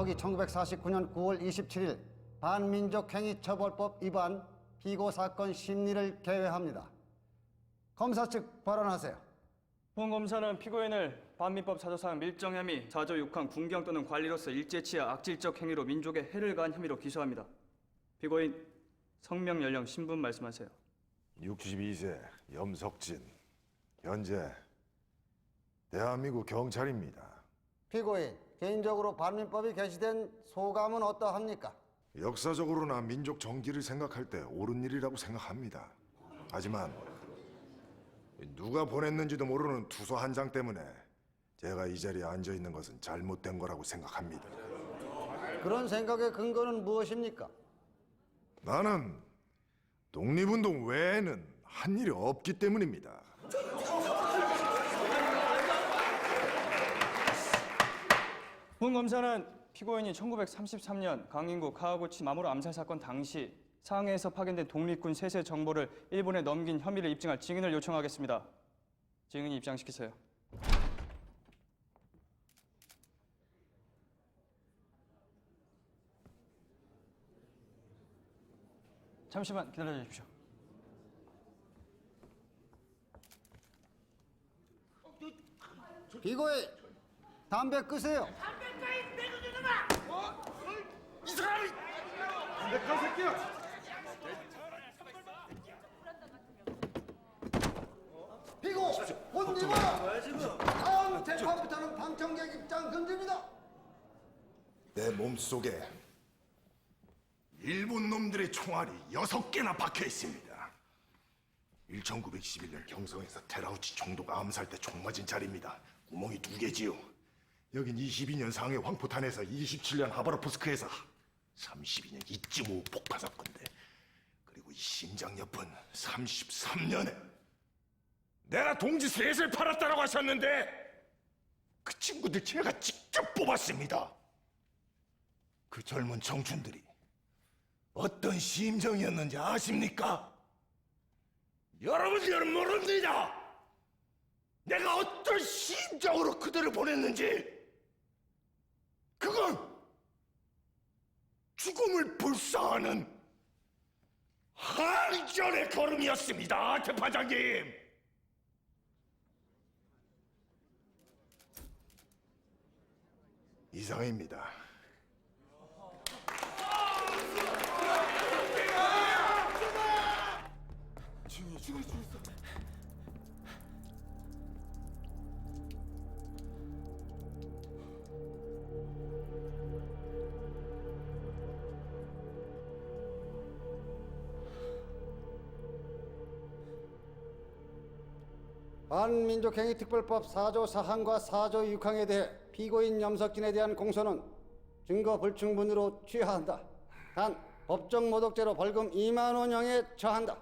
대법원이 1949년 9월 27일 반민족행위처벌법 위반 피고 사건 심리를 개회합니다. 검사 측 발언하세요. 본 검사는 피고인을 반민법 사조상 밀정 혐의, 사조 6항 군경 또는 관리로서 일제치하 악질적 행위로 민족에 해를 가한 혐의로 기소합니다. 피고인 성명 연령 신분 말씀하세요. 62세 염석진 현재 대한민국 경찰입니다. 피고인, 개인적으로 반민법이 개시된 소감은 어떠합니까? 역사적으로나 민족 정기를 생각할 때 옳은 일이라고 생각합니다. 하지만 누가 보냈는지도 모르는 투서 한 장 때문에 제가 이 자리에 앉아 있는 것은 잘못된 거라고 생각합니다. 그런 생각의 근거는 무엇입니까? 나는 독립운동 외에는 한 일이 없기 때문입니다. 본 검사는 피고인이 1933년 강인구 카와구치 마모루 암살 사건 당시 상해에서 파견된 독립군 세세 정보를 일본에 넘긴 혐의를 입증할 증인을 요청하겠습니다. 증인이 입장시키세요. 잠시만 기다려 주십시오. 피고인, 담배 끄세요. 피고, 본님은 다음 재판부터는 방청객 입장 금지입니다. 내 몸속에 일본 놈들의 총알이 여섯 개나 박혀 있습니다. 1911년 경성에서 테라우치 총독가 암살 때 총 맞은 자리입니다. 구멍이 두 개지요. 여긴 22년 상해 황포탄에서 27년 하바로프스크에서 32년 이찌모 폭파 사건인데 그리고 이 심장 옆은 33년에 내가 동지 셋을 팔았다라고 하셨는데 그 친구들 제가 직접 뽑았습니다. 그 젊은 청춘들이 어떤 심정이었는지 아십니까? 여러분들은 모릅니다. 내가 어떤 심정으로 그들을 보냈는지 그건 죽음을 불사하는 한전의 걸음이었습니다, 재판장님. 이상입니다. 반민족행위특별법 4조 4항과 4조 6항에 대해 피고인 염석진에 대한 공소는 증거 불충분으로 취하한다. 단 법정 모독죄로 벌금 2만 원형에 처한다.